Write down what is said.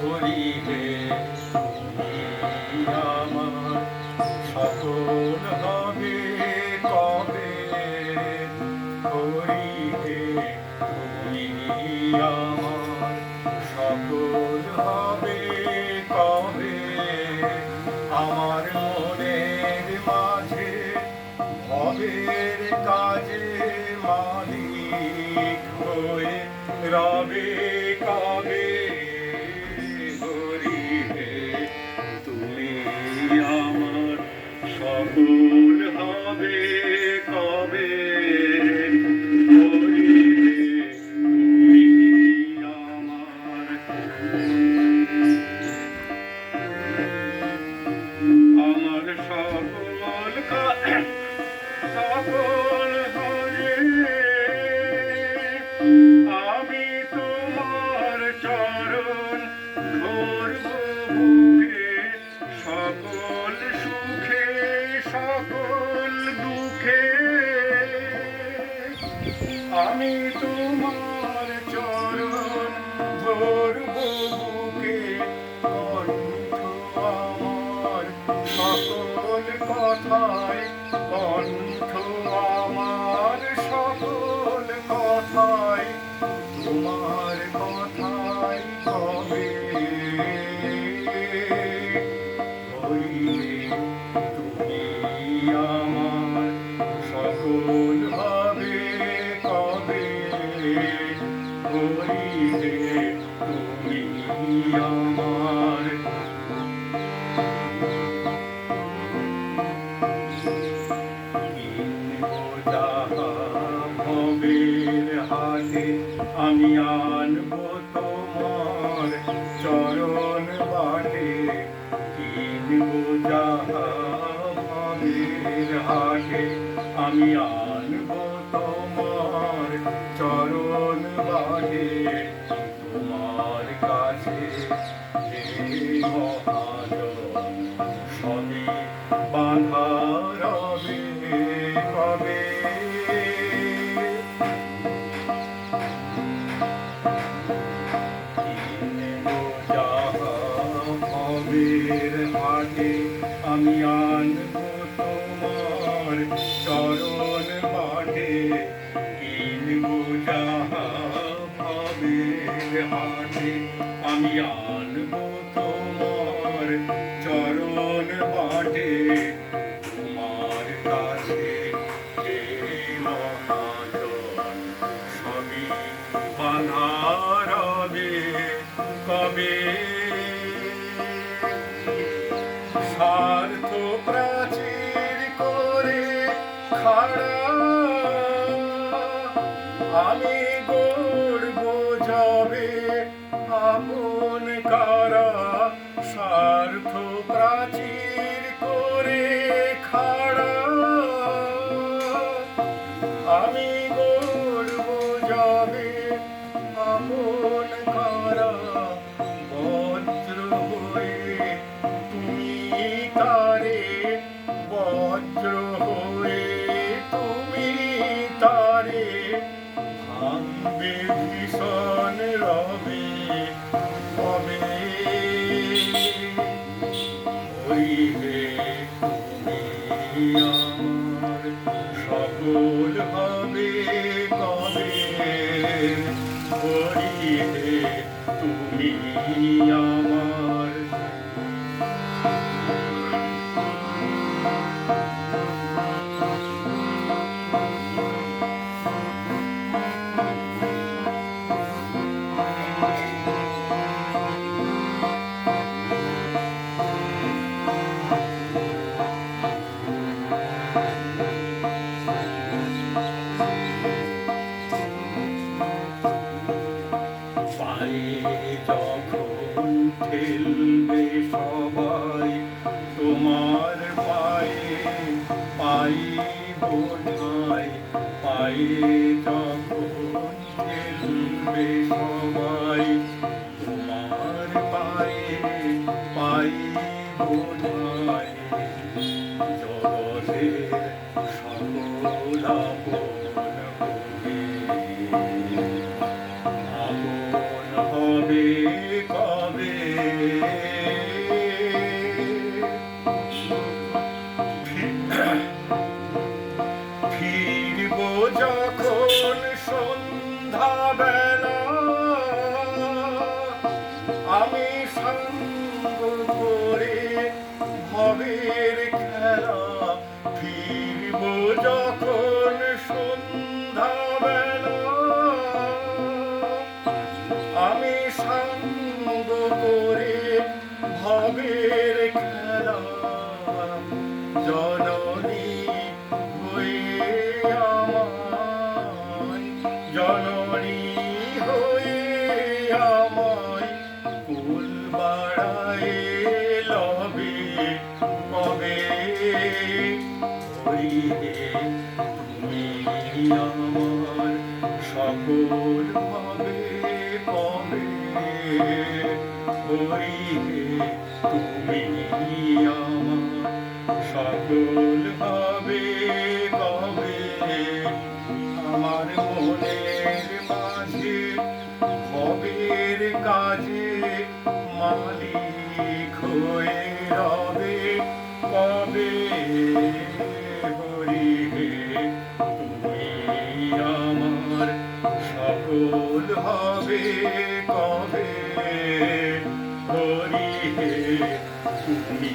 হরিহে তুমি সকল হবে আমার মনের মাঝে ভবের কাজে মালিক হয়ে রবে। আমি তোমার চরণ ধরব বুকে, কণ্ঠ আমার সকল কথায়, কণ্ঠ আমার সকল কথায়, তোমার কথায় কবে? হইলে আমি ভবের হাটে আমি আনব তোমার চরণ বাটে তোমার কাছে সবই বাঁধা রবে। কবে তারে বজ্র হয়ে তুমি তারে ভাঙবে ভীষণ রবে কবে হইবে সকল হবে কবে? হইবে তুমি আমার মিলবে সবাই, তোমার পায়ে পাই বোনাই পায়ে যখন মিলবে সবাই, তোমার পায়ে পাই বোনাই জগতের সকল ভবের খেলা, ফিরব যখন সন্ধ্যা আমি সঙ্গ করে ভবের খেলা, জননী হয়ে আমায়, জননী হয়ে আমায় কুল বাড়ায় আমার সকল ভাবে কবে হইবে তুমি আমার সকল ভাবে কবে আমার মনের মাঝে ভবের কাজে মালিক হয়ে রবে কবে? হবে কবে? হরিবে তুমি